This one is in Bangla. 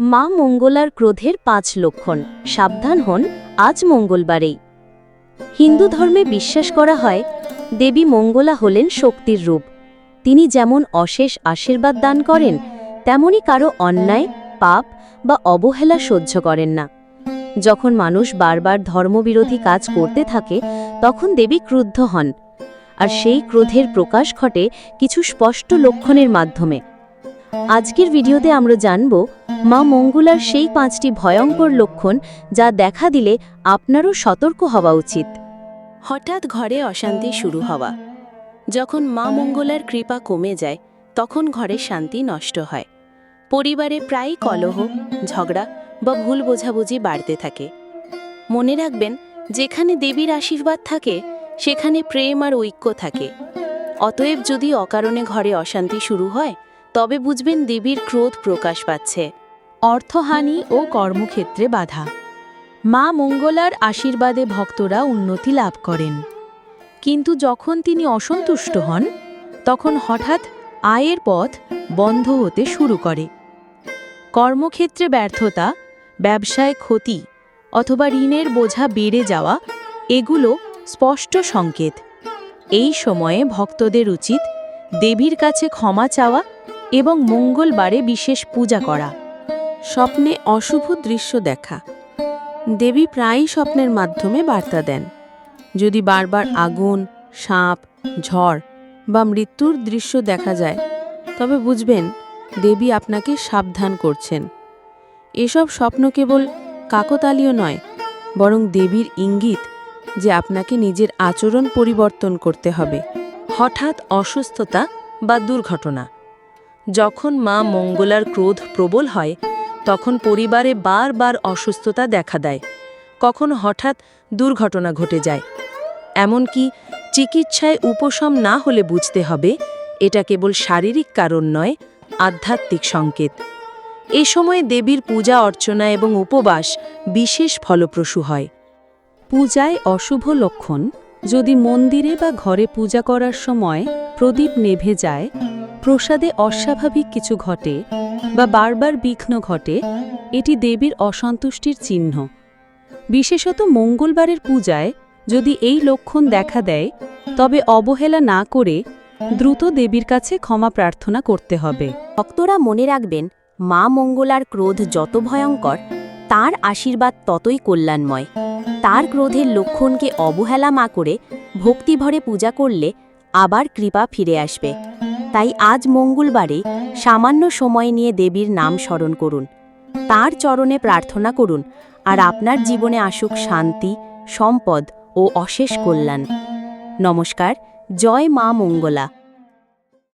মা মঙ্গলার ক্রোধের পাঁচ লক্ষণ। সাবধান হন, আজ মঙ্গলবারেই। হিন্দু ধর্মে বিশ্বাস করা হয়, দেবী মঙ্গলা হলেন শক্তির রূপ। তিনি যেমন অশেষ আশীর্বাদ দান করেন, তেমনি কারও অন্যায়, পাপ বা অবহেলা সহ্য করেন না। যখন মানুষ বারবার ধর্মবিরোধী কাজ করতে থাকে, তখন দেবী ক্রুদ্ধ হন। আর সেই ক্রোধের প্রকাশ ঘটে কিছু স্পষ্ট লক্ষণের মাধ্যমে। আজকের ভিডিওতে আমরা জানব মা মঙ্গলার সেই পাঁচটি ভয়ঙ্কর লক্ষণ যা দেখা দিলে আপনারও সতর্ক হওয়া উচিত। হঠাৎ ঘরে অশান্তি শুরু হওয়া। যখন মা মঙ্গলার কৃপা কমে যায়, তখন ঘরে শান্তি নষ্ট হয়। পরিবারে প্রায়ই কলহ, ঝগড়া বা ভুল বোঝাবুঝি বাড়তে থাকে। মনে রাখবেন, যেখানে দেবীর আশীর্বাদ থাকে, সেখানে প্রেম আর ঐক্য থাকে। অতএব যদি অকারণে ঘরে অশান্তি শুরু হয়, তবে বুঝবেন দেবীর ক্রোধ প্রকাশ পাচ্ছে। অর্থহানি ও কর্মক্ষেত্রে বাধা। মা মঙ্গলার আশীর্বাদে ভক্তরা উন্নতি লাভ করেন। কিন্তু যখন তিনি অসন্তুষ্ট হন, তখন হঠাৎ আয়ের পথ বন্ধ হতে শুরু করে। কর্মক্ষেত্রে ব্যর্থতা, ব্যবসায় ক্ষতি অথবা ঋণের বোঝা বেড়ে যাওয়া, এগুলো স্পষ্ট সংকেত। এই সময়ে ভক্তদের উচিত দেবীর কাছে ক্ষমা চাওয়া এবং মঙ্গলবারে বিশেষ পূজা করা। স্বপ্নে অশুভ দৃশ্য দেখা। দেবী প্রায়ই স্বপ্নের মাধ্যমে বার্তা দেন। যদি বারবার আগুন, সাপ, ঝড় বা মৃত্যুর দৃশ্য দেখা যায়, তবে বুঝবেন দেবী আপনাকে সাবধান করছেন। এসব স্বপ্ন কেবল কাকতালীয় নয়, বরং দেবীর ইঙ্গিত যে আপনাকে নিজের আচরণ পরিবর্তন করতে হবে। হঠাৎ অসুস্থতা বা দুর্ঘটনা। যখন মা মঙ্গলার ক্রোধ প্রবল হয় তখন পরিবারে বারবার অসুস্থতা দেখা দেয়। কখনো হঠাৎ দুর্ঘটনা ঘটে যায়। এমনকি চিকিৎসায় উপশম না হলে বুঝতে হবে, এটা কেবল শারীরিক কারণ নয়, আধ্যাত্মিক সংকেত। এ সময় দেবীর পূজা অর্চনা এবং উপবাস বিশেষ ফলপ্রসূ হয়। পূজায় অশুভ লক্ষণ, যদি মন্দিরে বা ঘরে পূজা করার সময় প্রদীপ নেভে যায় প্রসাদে অস্বাভাবিক কিছু ঘটে বা বারবার বিঘ্ন ঘটে, এটি দেবীর অসন্তুষ্টির চিহ্ন। বিশেষত মঙ্গলবারের পূজায় যদি এই লক্ষণ দেখা দেয়, তবে অবহেলা না করে দ্রুত দেবীর কাছে ক্ষমা প্রার্থনা করতে হবে। ভক্তরা মনে রাখবেন, মা মঙ্গলার ক্রোধ যত ভয়ঙ্কর, তার আশীর্বাদ ততই কল্যাণময়। তার ক্রোধের লক্ষণকে অবহেলা মা করে ভক্তিভরে পূজা করলে আবার কৃপা ফিরে আসবে। তাই আজ মঙ্গলবারে সামান্য সময় নিয়ে দেবীর নাম স্মরণ করুন। তার চরণে প্রার্থনা করুন আর আপনার জীবনে আসুক শান্তি, সম্পদ ও অশেষ কল্যাণ। নমস্কার, জয় মা মঙ্গলা।